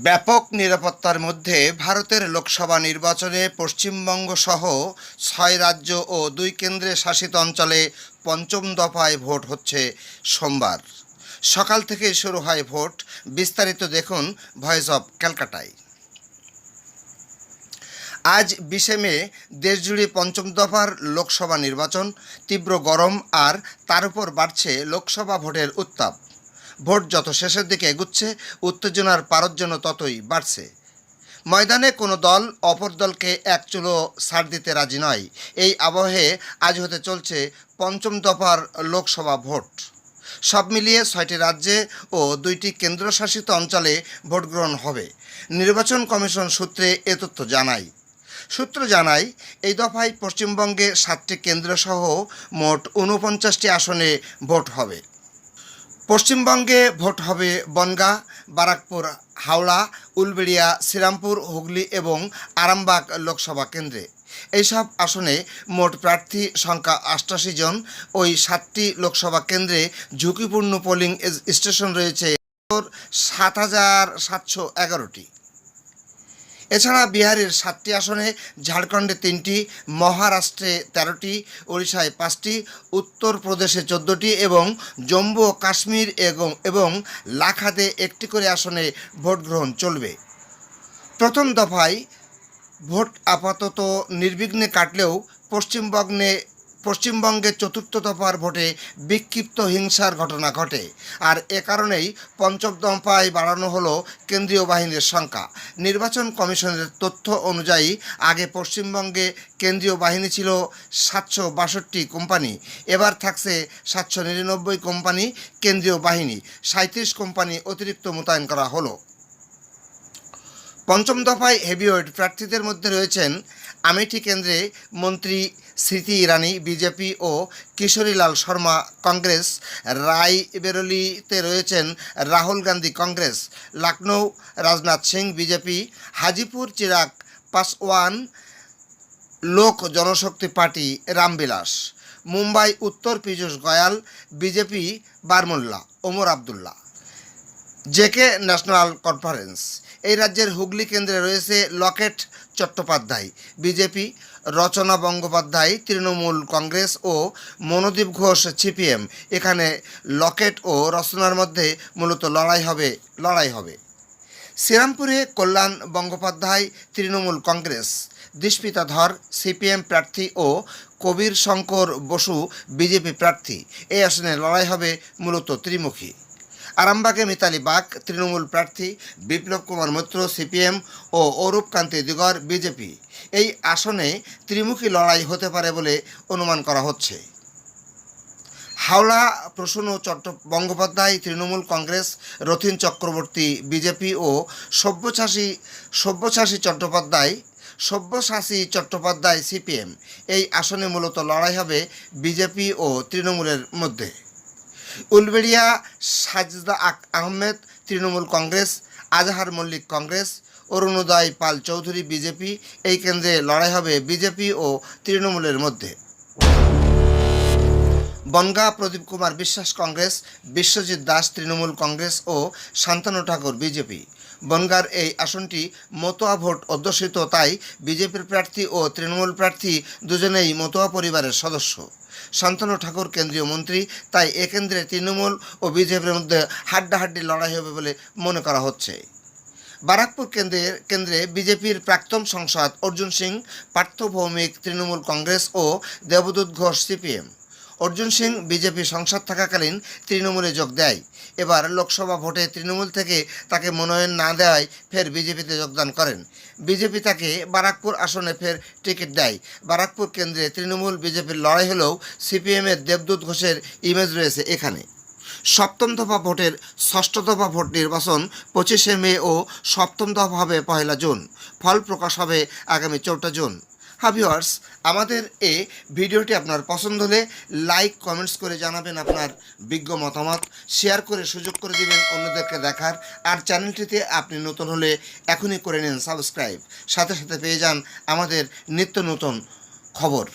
ব্যাপক নিরাপত্তার মধ্যে ভারতের লোকসভা নির্বাচনে পশ্চিমবঙ্গ সহ ছয় রাজ্য ও দুই কেন্দ্রে শাসিত অঞ্চলে পঞ্চম দফায় ভোট হচ্ছে সোমবার। সকাল থেকে শুরু হয় ভোট। বিস্তারিত দেখুন ভয়েস অব ক্যালকাটায়। আজ বিশে মে, দেশজুড়ে পঞ্চম দফার লোকসভা নির্বাচন। তীব্র গরম আর তার উপর বাড়ছে লোকসভা ভোটের উত্তাপ। ভোট যত শেষের দিকে এগুচ্ছে, উত্তেজনার পারদ যেন ততই বাড়ছে। ময়দানে কোনো দল অপর দলকে এক চুলো ছাড় দিতে রাজি নয়। এই আবহে আজ হতে চলছে পঞ্চম দফার লোকসভা ভোট। সব মিলিয়ে ছয়টি রাজ্যে ও দুইটি কেন্দ্রশাসিত অঞ্চলে ভোট গ্রহণ হবে। নির্বাচন কমিশন সূত্রে এ তথ্য জানায়। সূত্র জানায়, এই দফায় পশ্চিমবঙ্গে সাতটি কেন্দ্রসহ মোট ঊনপঞ্চাশটি আসনে ভোট হবে। পশ্চিমবঙ্গে ভোট হবে বনগা, বারাকপুর, হাওড়া, উলবেড়িয়া, শ্রীরামপুর, হুগলি এবং আরামবাগ লোকসভা কেন্দ্রে। এইসব আসনে মোট প্রার্থী সংখ্যা আটাশি জন। ওই সাতটি লোকসভা কেন্দ্রে ঝুঁকিপূর্ণ পোলিং স্টেশন রয়েছে সাত হাজার সাতশো এগারোটি। এছাড়া বিহারের সাতটি আসনে, ঝাড়খণ্ডে তিনটি, মহারাষ্ট্রে তেরোটি, ওড়িশায় পাঁচটি, উত্তরপ্রদেশে চোদ্দোটি এবং জম্মু ও কাশ্মীর এবং এবং লাখাতে একটি করে আসনে ভোটগ্রহণ চলবে। প্রথম দফায় ভোট আপাতত নির্বিঘ্নে কাটলেও পশ্চিমবঙ্গে পশ্চিমবঙ্গে চতুর্থ দফার ভোটে বিক্ষিপ্ত হিংসার ঘটনা ঘটে। আর এ কারণেই পঞ্চম দফায় বাড়ানো হলো কেন্দ্রীয় বাহিনীর সংখ্যা। নির্বাচন কমিশনের তথ্য অনুযায়ী আগে পশ্চিমবঙ্গে কেন্দ্রীয় বাহিনী ছিল সাতশো বাষট্টি কোম্পানি, এবার থাকছে সাতশো নিরানব্বই কোম্পানি কেন্দ্রীয় বাহিনী। সাঁত্রিশ কোম্পানি অতিরিক্ত মোতায়েন করা হলো। পঞ্চম দফায় হেভিওয়েট প্রার্থীদের মধ্যে রয়েছেন আমেঠি কেন্দ্রে মন্ত্রী স্মৃতি ইরানি, বিজেপি ও কিশোরীলাল শর্মা, কংগ্রেস। রায়বেরলিতে রয়েছেন Rahul Gandhi, Congress. Lucknow Rajnath Singh, BJP. Hajipur, Chirag, Paswan Lok Janshakti party, Ramvilas. Mumbai, উত্তর, Piyush Goyal, BJP, Baramulla, Omar Abdullah. JK national conference. এই রাজ্যের হুগলি কেন্দ্রে রয়েছে লকেট চট্টোপাধ্যায়। বিজেপি, রচনা বন্দ্যোপাধ্যায়, তৃণমূল কংগ্রেস ও মনোদীপ ঘোষ, সিপিএম। এখানে লকেট ও রচনার মধ্যে মূলত লড়াই হবে লড়াই হবে। শ্রীরামপুরে কল্যাণ বন্দ্যোপাধ্যায়, তৃণমূল কংগ্রেস। দিস্মিতা ধর, সিপিএম প্রার্থী ও কবির শঙ্কর বসু, বিজেপি প্রার্থী। এই আসনে লড়াই হবে মূলত ত্রিমুখী। আরামবাগে মিতালি বাগ, তৃণমূল প্রার্থী বিপ্লব কুমার মৈত্র, সিপিএম ও অরূপ কান্তি দিগর বিজেপি। এই আসনে ত্রিমুখী লড়াই হতে পারে বলে অনুমান করা হচ্ছে। হাওড়া, প্রসন্ন চট্ট বঙ্গোপাধ্যায় তৃণমূল কংগ্রেস, রথিন চক্রবর্তী, বিজেপি ও সব্যসাচী সব্যসাচী চট্টোপাধ্যায় সব্যসাচী চট্টোপাধ্যায়, সিপিএম। এই আসনে মূলত লড়াই হবে বিজেপি ও তৃণমূলের মধ্যে। উলবেড়িয়া, সাজদা আক- Ahmed, Trinamool Congress, Azhar Mallick Congress, Arunoday Pal Chowdhury BJP. এই কেন্দ্রে লড়াই হবে বিজেপি ও তৃণমূলের মধ্যে। বনগাঁ প্রদীপ কুমার বিশ্বাস কংগ্রেস, বিশ্বজিৎ দাস তৃণমূল কংগ্রেস ও শান্তনু ঠাকুর বিজেপি। বনগাঁর এই আসনটি মতোয়া ভোট অধ্যুষিত, তাই বিজেপির প্রার্থী ও তৃণমূল প্রার্থী দুজনেই মতোয়া পরিবারের সদস্য। শান্তনু ঠাকুর কেন্দ্রীয় মন্ত্রী, তাই এ কেন্দ্রে তৃণমূল ও বিজেপির মধ্যে হাড্ডাহাড্ডি লড়াই হবে বলে মনে করা হচ্ছে। বারাকপুর কেন্দ্রের কেন্দ্রে বিজেপির প্রাক্তন সংসদ অর্জুন সিং পার্থ ভৌমিক তৃণমূল কংগ্রেস ও দেবদূত ঘোষ সিপিএম। অর্জুন সিং বিজেপি সংসদ থাকাকালীন তৃণমূলে যোগ দেয়। এবার লোকসভা ভোটে তৃণমূল থেকে তাকে মনোনয়ন না দেওয়ায় ফের বিজেপিতে যোগদান করেন। বিজেপি তাকে বারাকপুর আসনে ফের টিকিট দেয়। বারাকপুর কেন্দ্রে তৃণমূল বিজেপির লড়াই হলেও সিপিএমের দেবদূত ঘোষের ইমেজ রয়েছে এখানে। সপ্তম দফা ভোটের ষষ্ঠ দফা ভোট নির্বাচন পঁচিশে মে ও সপ্তম দফা হবে পহেলা জুন। ফল প্রকাশ হবে আগামী চৌঠা জুন। হাভিওয়ার্স আমাদের এ ভিডিওটি আপনার পছন্দ হলে লাইক কমেন্টস করে জানাবেন আপনার বিজ্ঞ মতামত শেয়ার করে সুযোগ করে দিবেন অন্যদেরকে দেখার, আর চ্যানেলটিতে আপনি নতুন হলে এখনই করে নিন সাবস্ক্রাইব সাথে সাথে পেয়ে যান আমাদের নিত্য নতুন খবর।